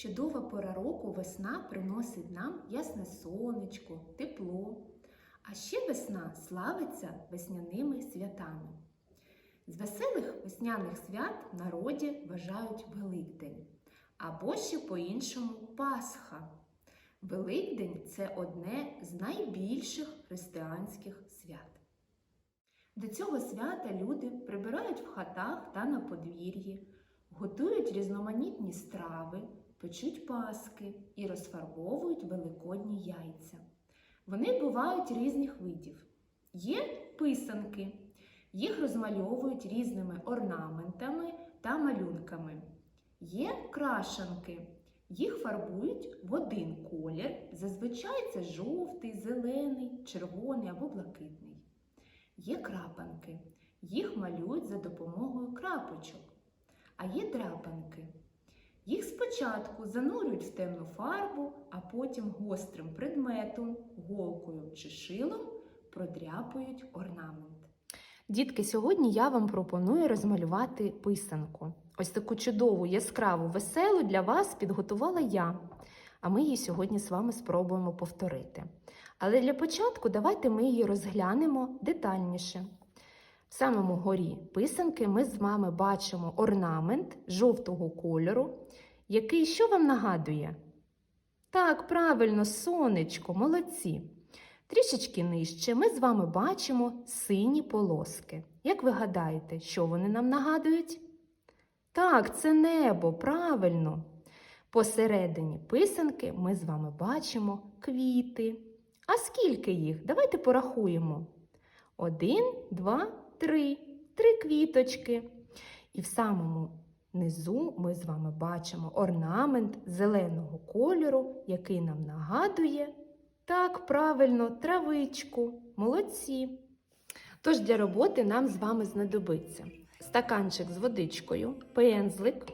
Чудова пора року весна приносить нам ясне сонечко, тепло. А ще весна славиться весняними святами. З веселих весняних свят в народі вважають Великдень, або ще по-іншому Пасха. Великдень це одне з найбільших християнських свят. До цього свята люди прибирають в хатах та на подвір'ї, готують різноманітні страви, печуть паски і розфарбовують великодні яйця. Вони бувають різних видів. Є писанки, їх розмальовують різними орнаментами та малюнками. Є крашанки, їх фарбують в один колір, зазвичай це жовтий, зелений, червоний або блакитний. Є крапанки, їх малюють за допомогою крапочок. А є драпанки. Їх спочатку занурюють в темну фарбу, а потім гострим предметом, голкою чи шилом продряпують орнамент. Дітки, сьогодні я вам пропоную розмалювати писанку. Ось таку чудову, яскраву, веселу для вас підготувала я. А ми її сьогодні з вами спробуємо повторити. Але для початку давайте ми її розглянемо детальніше. В самому горі писанки ми з вами бачимо орнамент жовтого кольору, який що вам нагадує? Так, правильно, сонечко, молодці. Трішечки нижче ми з вами бачимо сині полоски. Як ви гадаєте, що вони нам нагадують? Так, це небо, правильно. Посередині писанки ми з вами бачимо квіти. А скільки їх? Давайте порахуємо. Один, два, три. Три квіточки. І в самому низу ми з вами бачимо орнамент зеленого кольору, який нам нагадує. Так, правильно, травичку. Молодці. Тож для роботи нам з вами знадобиться стаканчик з водичкою, пензлик,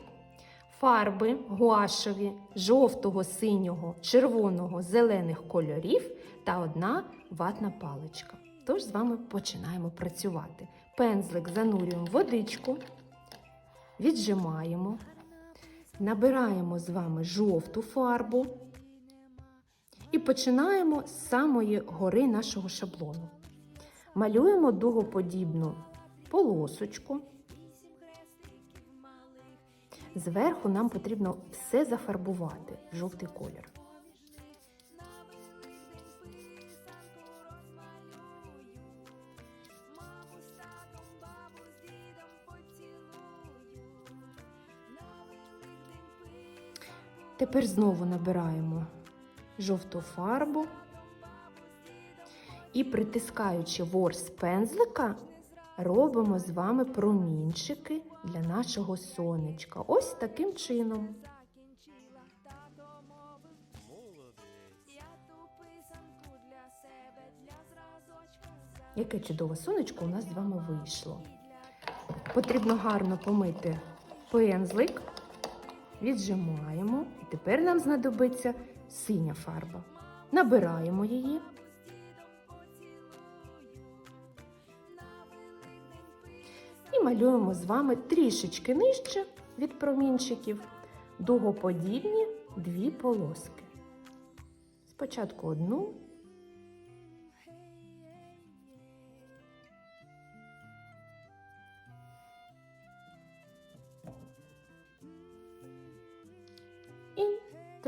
фарби гуашеві жовтого, синього, червоного, зелених кольорів та одна ватна паличка. Тож з вами починаємо працювати. Пензлик занурюємо в водичку, віджимаємо, набираємо з вами жовту фарбу і починаємо з самої гори нашого шаблону. Малюємо дугоподібну полосочку. Зверху нам потрібно все зафарбувати в жовтий колір. Тепер знову набираємо жовту фарбу і притискаючи ворс пензлика, робимо з вами промінчики для нашого сонечка. Ось таким чином. Яке чудове сонечко у нас з вами вийшло. Потрібно гарно помити пензлик, віджимаємо. І тепер нам знадобиться синя фарба. Набираємо її. І малюємо з вами трішечки нижче від промінчиків дугоподібні дві полоски. Спочатку одну.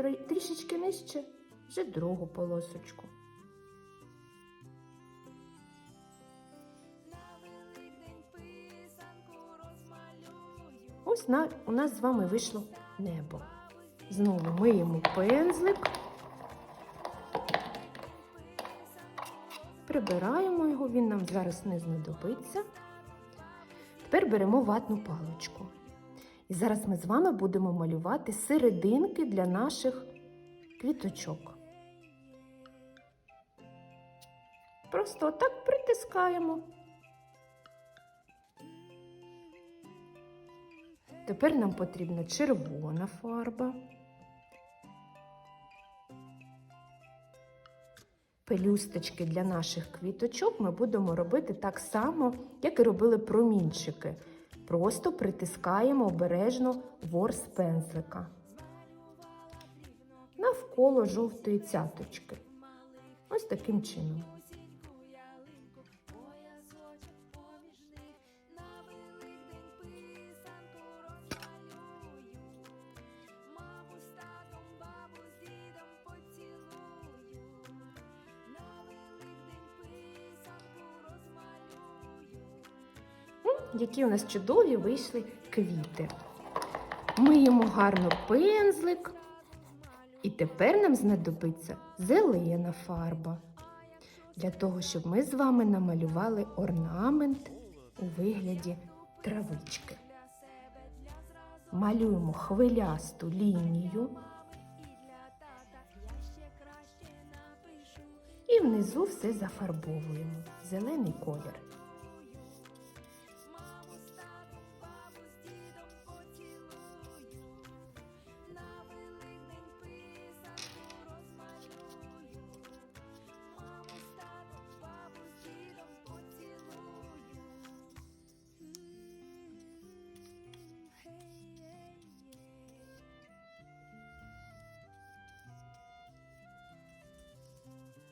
Трішечки нижче вже другу полосочку. Ось на, у нас з вами вийшло небо. Знову миємо пензлик, прибираємо його, він нам зараз не знадобиться. Тепер беремо ватну паличку. І зараз ми з вами будемо малювати серединки для наших квіточок. Просто так притискаємо. Тепер нам потрібна червона фарба. Пелюсточки для наших квіточок ми будемо робити так само, як і робили промінчики. Просто притискаємо обережно ворс пензлика навколо жовтої цяточки. Ось таким чином. Які у нас чудові вийшли квіти. Миємо гарно пензлик. І тепер нам знадобиться зелена фарба. Для того, щоб ми з вами намалювали орнамент у вигляді травички. Малюємо хвилясту лінію. І внизу все зафарбовуємо зелений колір.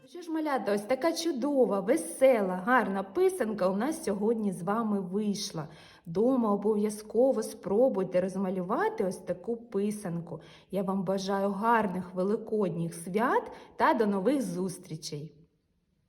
Що ж, малята, ось така чудова, весела, гарна писанка у нас сьогодні з вами вийшла. Дома обов'язково спробуйте розмалювати ось таку писанку. Я вам бажаю гарних великодніх свят та до нових зустрічей!